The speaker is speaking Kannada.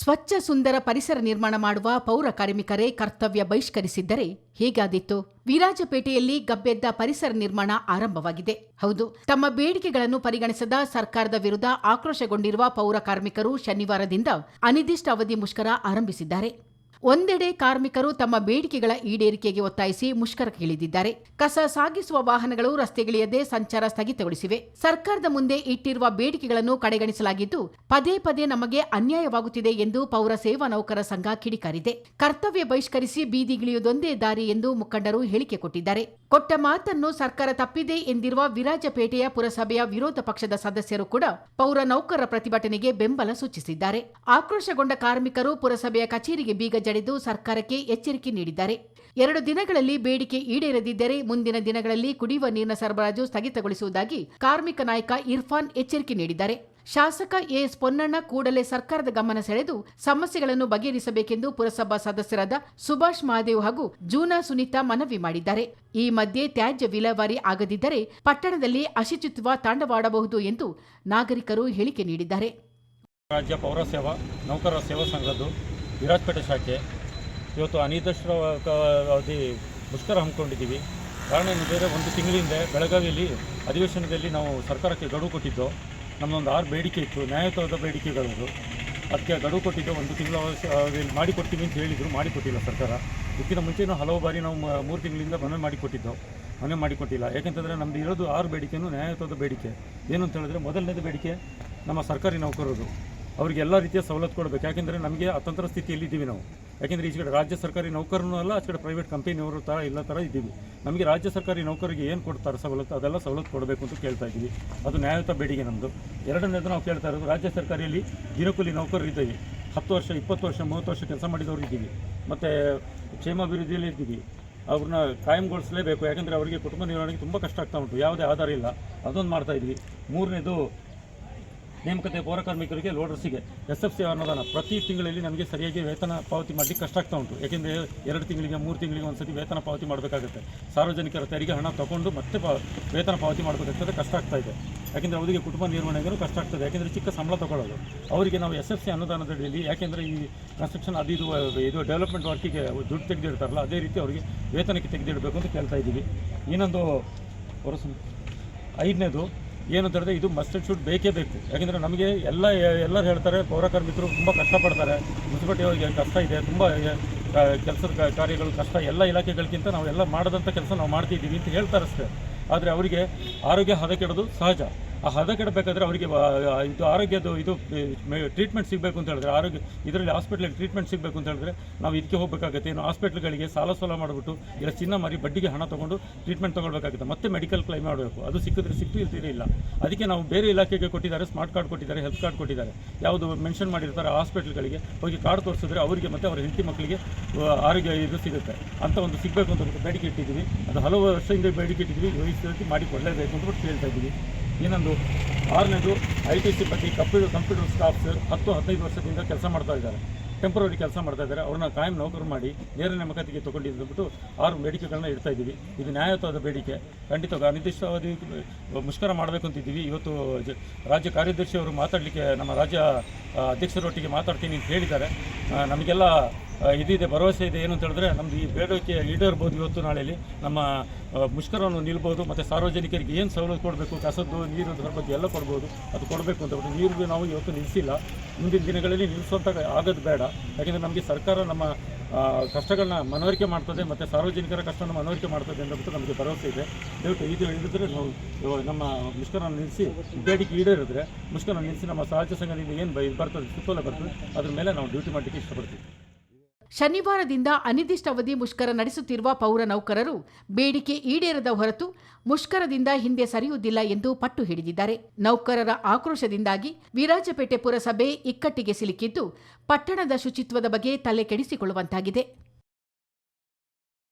ಸ್ವಚ್ಛ ಸುಂದರ ಪರಿಸರ ನಿರ್ಮಾಣ ಮಾಡುವ ಪೌರ ಕಾರ್ಮಿಕರೇ ಕರ್ತವ್ಯ ಬಹಿಷ್ಕರಿಸಿದ್ದರೆ ಹೀಗಾದೀತು? ವಿರಾಜಪೇಟೆಯಲ್ಲಿ ಗಬ್ಬೆದ್ದ ಪರಿಸರ ನಿರ್ಮಾಣ ಆರಂಭವಾಗಿದೆ. ಹೌದು, ತಮ್ಮ ಬೇಡಿಕೆಗಳನ್ನು ಪರಿಗಣಿಸದ ಸರ್ಕಾರದ ವಿರುದ್ಧ ಆಕ್ರೋಶಗೊಂಡಿರುವ ಪೌರ ಕಾರ್ಮಿಕರು ಶನಿವಾರದಿಂದ ಅನಿರ್ದಿಷ್ಟ ಅವಧಿ ಮುಷ್ಕರ ಆರಂಭಿಸಿದ್ದಾರೆ. ಒಂದೆಡೆ ಕಾರ್ಮಿಕರು ತಮ್ಮ ಬೇಡಿಕೆಗಳ ಈಡೇರಿಕೆಗೆ ಒತ್ತಾಯಿಸಿ ಮುಷ್ಕರಕ್ಕೆ ಇಳಿದಿದ್ದಾರೆ ಕಸ ಸಾಗಿಸುವ ವಾಹನಗಳು ರಸ್ತೆಗಿಳಿಯದೆ ಸಂಚಾರ ಸ್ಥಗಿತಗೊಳಿಸಿವೆ. ಸರ್ಕಾರದ ಮುಂದೆ ಇಟ್ಟಿರುವ ಬೇಡಿಕೆಗಳನ್ನು ಕಡೆಗಣಿಸಲಾಗಿದ್ದು, ಪದೇ ಪದೇ ನಮಗೆ ಅನ್ಯಾಯವಾಗುತ್ತಿದೆ ಎಂದು ಪೌರ ಸೇವಾ ನೌಕರ ಸಂಘ ಕಿಡಿಕಾರಿದೆ. ಕರ್ತವ್ಯ ಬಹಿಷ್ಕರಿಸಿ ಬೀದಿಗಿಳಿಯುವುದೊಂದೇ ದಾರಿ ಎಂದು ಮುಖಂಡರು ಹೇಳಿಕೆ ಕೊಟ್ಟಿದ್ದಾರೆ. ಕೊಟ್ಟ ಮಾತನ್ನು ಸರ್ಕಾರ ತಪ್ಪಿದೆ ಎಂದಿರುವ ವಿರಾಜಪೇಟೆಯ ಪುರಸಭೆಯ ವಿರೋಧ ಪಕ್ಷದ ಸದಸ್ಯರು ಕೂಡ ಪೌರ ನೌಕರರ ಪ್ರತಿಭಟನೆಗೆ ಬೆಂಬಲ ಸೂಚಿಸಿದ್ದಾರೆ. ಆಕ್ರೋಶಗೊಂಡ ಕಾರ್ಮಿಕರು ಪುರಸಭೆಯ ಕಚೇರಿಗೆ ಬೀಗ ಜಡಿದು ಸರ್ಕಾರಕ್ಕೆ ಎಚ್ಚರಿಕೆ ನೀಡಿದ್ದಾರೆ. ಎರಡು ದಿನಗಳಲ್ಲಿ ಬೇಡಿಕೆ ಈಡೇರದಿದ್ದರೆ ಮುಂದಿನ ದಿನಗಳಲ್ಲಿ ಕುಡಿಯುವ ನೀರಿನ ಸರಬರಾಜು ಸ್ಥಗಿತಗೊಳಿಸುವುದಾಗಿ ಕಾರ್ಮಿಕ ನಾಯಕ ಇರ್ಫಾನ್ ಎಚ್ಚರಿಕೆ ನೀಡಿದ್ದಾರೆ. ಶಾಸಕ ಎಎಸ್ ಪೊನ್ನಣ್ಣ ಕೂಡಲೇ ಸರ್ಕಾರದ ಗಮನ ಸೆಳೆದು ಸಮಸ್ಯೆಗಳನ್ನು ಬಗೆಹರಿಸಬೇಕೆಂದು ಪುರಸಭಾ ಸದಸ್ಯರಾದ ಸುಭಾಷ್ ಮಹಾದೇವ್ ಹಾಗೂ ಜೂನಾ ಸುನೀತಾ ಮನವಿ ಮಾಡಿದ್ದಾರೆ. ಈ ಮಧ್ಯೆ ತ್ಯಾಜ್ಯ ವಿಲೇವಾರಿ ಆಗದಿದ್ದರೆ ಪಟ್ಟಣದಲ್ಲಿ ಅಶುಚಿತ್ವ ತಾಂಡವಾಡಬಹುದು ಎಂದು ನಾಗರಿಕರು ಹೇಳಿಕೆ ನೀಡಿದ್ದಾರೆ. ರಾಜ್ಯ ಪೌರ ಸೇವಾ ನೌಕರರ ಸೇವಾ ಸಂಘದ್ದು ವಿರಾಜಪೇಟೆ ಶಾಖೆ. ಇವತ್ತು ಅನಿರ್ದಿಷ್ಟ ಅವಧಿ ಮುಷ್ಕರ ಹಮ್ಮಿಕೊಂಡಿದ್ದೀವಿ. ಕಾರಣ ಏನಿದೆ ಒಂದು ತಿಂಗಳಿಂದ ಬೆಳಗಾವಿಯಲ್ಲಿ ಅಧಿವೇಶನದಲ್ಲಿ ನಾವು ಸರ್ಕಾರಕ್ಕೆ ಗಡುವು ಕೊಟ್ಟಿದ್ದು ನಮ್ಮದೊಂದು ಆರು ಬೇಡಿಕೆ ಇತ್ತು, ನ್ಯಾಯಯುತವಾದ ಬೇಡಿಕೆಗಳದು. ಅದಕ್ಕೆ ಗಡುವು ಕೊಟ್ಟಿದ್ದು ಒಂದು ತಿಂಗಳ ಮಾಡಿಕೊಡ್ತೀವಿ ಅಂತ ಹೇಳಿದರು, ಮಾಡಿಕೊಟ್ಟಿಲ್ಲ ಸರ್ಕಾರ. ಇದಕ್ಕಿಂತ ಮುಂಚೆನೂ ಹಲವು ಬಾರಿ ನಾವು ಮೂರು ತಿಂಗಳಿಂದ ಮನವಿ ಮಾಡಿಕೊಟ್ಟಿದ್ದು, ಮನವಿ ಮಾಡಿಕೊಟ್ಟಿಲ್ಲ. ಯಾಕೆಂತಂದರೆ ನಮ್ಮದು ಇರೋದು ಆರು ಬೇಡಿಕೆಯೂ ನ್ಯಾಯಯುತವಾದ ಬೇಡಿಕೆ. ಏನು ಅಂತ ಹೇಳಿದ್ರೆ ಮೊದಲನೇದು ಬೇಡಿಕೆ ನಮ್ಮ ಸರ್ಕಾರಿ ನೌಕರರು. ಅವರಿಗೆ ಎಲ್ಲ ರೀತಿಯ ಸವಲತ್ತು ಕೊಡಬೇಕು. ಯಾಕೆಂದರೆ ನಮಗೆ ಅತಂತ್ರ ಸ್ಥಿತಿಯಲ್ಲಿ ಇದ್ದೀವಿ ನಾವು. ಯಾಕೆಂದರೆ ಈ ಕಡೆ ರಾಜ್ಯ ಸರ್ಕಾರಿ ನೌಕರನೂ ಅಲ್ಲ, ಆ ಕಡೆ ಪ್ರೈವೇಟ್ ಕಂಪನಿಯವರು ಥರ ಇಲ್ಲ ಥರ ಇದ್ದೀವಿ. ನಮಗೆ ರಾಜ್ಯ ಸರ್ಕಾರಿ ನೌಕರಿಗೆ ಏನು ಕೊಡ್ತಾರೆ ಸವಲತ್ತು? ಅದೆಲ್ಲ ಸವಲತ್ತು ಕೊಡಬೇಕು ಅಂತ ಕೇಳ್ತಾ ಇದ್ದೀವಿ. ಅದು ನ್ಯಾಯಯುತ ಬೇಡಿಕೆ ನಮ್ಮದು ಎರಡನೇದು ನಾವು ಕೇಳ್ತಾ ಇರೋದು, ರಾಜ್ಯ ಸರ್ಕಾರಿಯಲ್ಲಿ ದಿನಕೂಲಿ ನೌಕರರಿದ್ದೀವಿ ಹತ್ತು ವರ್ಷ, ಇಪ್ಪತ್ತು ವರ್ಷ, ಮೂವತ್ತು ವರ್ಷ ಕೆಲಸ ಮಾಡಿದವರು ಇದ್ದೀವಿ. ಮತ್ತು ಕ್ಷೇಮಾಭಿವೃದ್ಧಿಯಲ್ಲಿ ಇದ್ದೀವಿ. ಅವ್ರನ್ನ ಕಾಯಂಗೊಳಿಸಲೇಬೇಕು. ಯಾಕಂದರೆ ಅವರಿಗೆ ಕುಟುಂಬ ನಿರ್ವಹಣೆಗೆ ತುಂಬ ಕಷ್ಟ ಆಗ್ತಾ ಉಂಟು. ಯಾವುದೇ ಆಧಾರ ಇಲ್ಲ. ಅದೊಂದು ಮಾಡ್ತಾ ಇದ್ವಿ ಮೂರನೇದು ನೇಮಕತೆ ಪೌರ ಕಾರ್ಮಿಕರಿಗೆ ಲೋಡರ್ಸಿಗೆ ಎಸ್ ಎಫ್ ಸಿ ಅನುದಾನ ಪ್ರತಿ ತಿಂಗಳಲ್ಲಿ ನಮಗೆ ಸರಿಯಾಗಿ ವೇತನ ಪಾವತಿ ಮಾಡಲಿಕ್ಕೆ ಕಷ್ಟ ಆಗ್ತಾ ಉಂಟು. ಯಾಕೆಂದರೆ ಎರಡು ತಿಂಗಳಿಗೆ, ಮೂರು ತಿಂಗಳಿಗೆ ಒಂದ್ಸತಿ ವೇತನ ಪಾವತಿ ಮಾಡಬೇಕಾಗುತ್ತೆ. ಸಾರ್ವಜನಿಕರ ತೆರಿಗೆ ಹಣ ತಗೊಂಡು ಮತ್ತೆ ವೇತನ ಪಾವತಿ ಮಾಡಬೇಕಾಗ್ತದೆ, ಕಷ್ಟ ಆಗ್ತಾ ಇದೆ. ಯಾಕೆಂದರೆ ಅವರಿಗೆ ಕುಟುಂಬ ನಿರ್ವಹಣೆಗೂ ಕಷ್ಟ ಆಗ್ತದೆ. ಯಾಕೆಂದರೆ ಚಿಕ್ಕ ಸಂಬಳ ತಗೊಳ್ಳೋದು. ಅವರಿಗೆ ನಾವು ಎಸ್ ಎಫ್ ಸಿ ಅನುದಾನದಡಿಯಲ್ಲಿ ಯಾಕೆಂದರೆ ಈ ಕನ್ಸ್ಟ್ರಕ್ಷನ್ ಅದು ಇದು ಇದು ಡೆವಲಪ್ಮೆಂಟ್ ವರ್ಕಿಗೆ ದುಡ್ಡು ತೆಗೆದಿಡ್ತಾರಲ್ಲ, ಅದೇ ರೀತಿ ಅವರಿಗೆ ವೇತನಕ್ಕೆ ತೆಗೆದಿಡಬೇಕು ಅಂತ ಕೇಳ್ತಾ ಇದ್ದೀವಿ. ಇನ್ನೊಂದು, ಹೊರಸು, ಐದನೇದು ಏನು ಅಂತ ಹೇಳಿದ್ರೆ ಇದು ಮಸ್ಟ್ ಶೂಟ್ ಬೇಕೇ ಬೇಕು. ಯಾಕೆಂದರೆ ನಮಗೆ ಎಲ್ಲ ಎಲ್ಲರೂ ಹೇಳ್ತಾರೆ ಪೌರಕಾರ್ಮಿಕರು ತುಂಬ ಕಷ್ಟಪಡ್ತಾರೆ. ಮುನ್ಸಿಪಾಲ್ಟಿಯವರಿಗೆ ಕಷ್ಟ ಇದೆ, ತುಂಬ ಕೆಲಸದ ಕಾರ್ಯಗಳು ಕಷ್ಟ, ಎಲ್ಲ ಇಲಾಖೆಗಳಿಗಿಂತ ನಾವು ಎಲ್ಲ ಮಾಡದಂಥ ಕೆಲಸ ನಾವು ಮಾಡ್ತಿದ್ದೀವಿ ಅಂತ ಹೇಳ್ತಾರೆ ಅಷ್ಟೇ ಆದರೆ ಅವರಿಗೆ ಆರೋಗ್ಯ ಹದಗೆಡೋದು ಸಹಜ. ಆ ಹದ ಕೆಡಬೇಕಾದ್ರೆ ಅವರಿಗೆ ಇದು ಆರೋಗ್ಯದ್ದು ಇದು ಟ್ರೀಟ್ಮೆಂಟ್ ಸಿಗಬೇಕು ಅಂತ ಹೇಳಿದ್ರೆ, ಆರೋಗ್ಯ, ಇದರಲ್ಲಿ ಹಾಸ್ಪಿಟ್ಲಲ್ಲಿ ಟ್ರೀಟ್ಮೆಂಟ್ ಸಿಗಬೇಕು ಅಂತ ಹೇಳಿದ್ರೆ, ನಾವು ಇದಕ್ಕೆ ಹೋಗಬೇಕಾಗುತ್ತೆ. ಏನು ಹಾಸ್ಪಿಟ್ಲ್ಗಳಿಗೆ ಸಾಲ ಸಾಲ ಮಾಡಿಬಿಟ್ಟು, ಇಲ್ಲ ಚಿನ್ನ ಮಾರಿ ಬಡ್ಡಿಗೆ ಹಣ ತೊಗೊಂಡು ಟ್ರೀಟ್ಮೆಂಟ್ ತೊಗೊಳ್ಬೇಕಾಗುತ್ತೆ. ಮತ್ತೆ ಮೆಡಿಕಲ್ ಕ್ಲೈಮ್ ಮಾಡಬೇಕು. ಅದು ಸಿಕ್ಕಿದ್ರೆ ಸಿಕ್ತು ಇಲ್ಲ. ಅದಕ್ಕೆ ನಾವು ಬೇರೆ ಇಲಾಖೆಗೆ ಕೊಟ್ಟಿದ್ದಾರೆ ಸ್ಮಾರ್ಟ್ ಕಾರ್ಡ್ ಕೊಟ್ಟಿದ್ದಾರೆ ಹೆಲ್ತ್ ಕಾರ್ಡ್ ಕೊಟ್ಟಿದ್ದಾರೆ. ಯಾವುದು ಮೆನ್ಷನ್ ಮಾಡಿರ್ತಾರೆ ಹಾಸ್ಪಿಟ್ಲ್ಗಳಿಗೆ ಹೋಗಿ ಕಾರ್ಡ್ ತೋರಿಸಿದ್ರೆ ಅವರಿಗೆ ಮತ್ತೆ ಅವರ ಹೆಂಡತಿ ಮಕ್ಕಳಿಗೆ ಆರೋಗ್ಯ ಇದು ಸಿಗುತ್ತೆ. ಅಂತ ಒಂದು ಸಿಗಬೇಕು ಅಂತ ಬೇಡಿಕೆ ಇಟ್ಟಿದ್ದೀವಿ. ಅದು ಹಲವು ವರ್ಷದಿಂದ ಬೇಡಿಕೆ ಇಟ್ಟಿದ್ದೀವಿ. ಮಾಡಿ ಕೊಡಲೇಬೇಕು ಅಂತ ಕೇಳ್ತಾ ಇದ್ದೀವಿ. ಇನ್ನೊಂದು ಆರನೇದು ಐ ಟಿ ಸಿ ಬಗ್ಗೆ ಕಂಪ್ಯೂಟರ್ ಕಂಪ್ಯೂಟರ್ ಸ್ಟಾಫ್ಸ್ ಹತ್ತು ಹದಿನೈದು ವರ್ಷದಿಂದ ಕೆಲಸ ಮಾಡ್ತಾ ಇದ್ದಾರೆ. ಟೆಂಪ್ರವರಿ ಕೆಲಸ ಮಾಡ್ತಾ ಇದ್ದಾರೆ. ಅವ್ರನ್ನ ಕಾಯಂ ನೌಕರು ಮಾಡಿ ನೇರ ನೇಮಕಾತಿಗೆ ತೊಗೊಂಡಿದ್ದುಬಿಟ್ಟು ಆರು ಬೇಡಿಕೆಗಳನ್ನ ಇಡ್ತಾ ಇದ್ದೀವಿ. ಇದು ನ್ಯಾಯಯುತವಾದ ಬೇಡಿಕೆ. ಖಂಡಿತ ಅನಿರ್ದಿಷ್ಟಾವಧಿ ಮುಷ್ಕರ ಮಾಡಬೇಕು ಅಂತಿದ್ದೀವಿ. ಇವತ್ತು ರಾಜ್ಯ ಕಾರ್ಯದರ್ಶಿ ಅವರು ಮಾತಾಡಲಿಕ್ಕೆ ನಮ್ಮ ರಾಜ್ಯ ಅಧ್ಯಕ್ಷರೊಟ್ಟಿಗೆ ಮಾತಾಡ್ತೀನಿ ಅಂತ ಹೇಳಿದ್ದಾರೆ. ನಮಗೆಲ್ಲ ಇದಿದೆ, ಭರವಸೆ ಇದೆ, ಏನು ಅಂತ ಹೇಳಿದ್ರೆ ನಮ್ದು ಈ ಬೇಡಿಕೆ ಈಡೇರ್ಬೋದು ಇವತ್ತು ನಾಳೆಯಲ್ಲಿ. ನಮ್ಮ ಮುಷ್ಕರವನ್ನು ನಿಲ್ಬೋದು, ಮತ್ತು ಸಾರ್ವಜನಿಕರಿಗೆ ಏನು ಸವಲತ್ತು ಕೊಡಬೇಕು, ಕಸದ್ದು, ನೀರು ಬಗ್ಗೆ ಎಲ್ಲ ಕೊಡ್ಬೋದು, ಅದು ಕೊಡಬೇಕು ಅಂತ ಬಿಟ್ಟು ನೀರು ನಾವು ಇವತ್ತು ನಿಲ್ಲಿಸಿಲ್ಲ ಮುಂದಿನ ದಿನಗಳಲ್ಲಿ ನಿಲ್ಲಿಸುವಂಥ ಆಗೋದು ಬೇಡ. ಯಾಕೆಂದರೆ ನಮಗೆ ಸರ್ಕಾರ ನಮ್ಮ ಕಷ್ಟಗಳನ್ನ ಮನವರಿಕೆ ಮಾಡ್ತದೆ ಮತ್ತು ಸಾರ್ವಜನಿಕರ ಕಷ್ಟವನ್ನು ಮನವರಿಕೆ ಮಾಡ್ತದೆ ಅಂತ ನಮಗೆ ಭರವಸೆ ಇದೆ. ದಯವಿಟ್ಟು ಇದು ಹಿಡಿದ್ರೆ ನಾವು ನಮ್ಮ ಮುಷ್ಕರನ್ನು ನಿಲ್ಲಿಸಿ ಬೇಡಿಕೆ ಈಡೇರಿದ್ರೆ ಮುಷ್ಕರನ್ನು ನಿಲ್ಲಿಸಿ ನಮ್ಮ ಸಹಜ ಸಂಘದಿಂದ ಏನು ಬರ್ತದೆ, ಸುತ್ತೋಲೆ ಬರ್ತದೆ, ಅದ್ರ ಮೇಲೆ ನಾವು ಡ್ಯೂಟಿ ಮಾಡಲಿಕ್ಕೆ ಇಷ್ಟಪಡ್ತೀವಿ. ಶನಿವಾರದಿಂದ ಅನಿರ್ದಿಷ್ಟಾವಧಿ ಮುಷ್ಕರ ನಡೆಸುತ್ತಿರುವ ಪೌರ ನೌಕರರು ಬೇಡಿಕೆ ಈಡೇರದ ಹೊರತು ಮುಷ್ಕರದಿಂದ ಹಿಂದೆ ಸರಿಯುವುದಿಲ್ಲ ಎಂದು ಪಟ್ಟು ಹಿಡಿದಿದ್ದಾರೆ. ನೌಕರರ ಆಕ್ರೋಶದಿಂದಾಗಿ ವಿರಾಜಪೇಟೆ ಪುರಸಭೆ ಇಕ್ಕಟ್ಟಿಗೆ ಸಿಲುಕಿದ್ದು, ಪಟ್ಟಣದ ಶುಚಿತ್ವದ ಬಗ್ಗೆ ತಲೆ ಕೆಡಿಸಿಕೊಳ್ಳುವಂತಾಗಿದೆ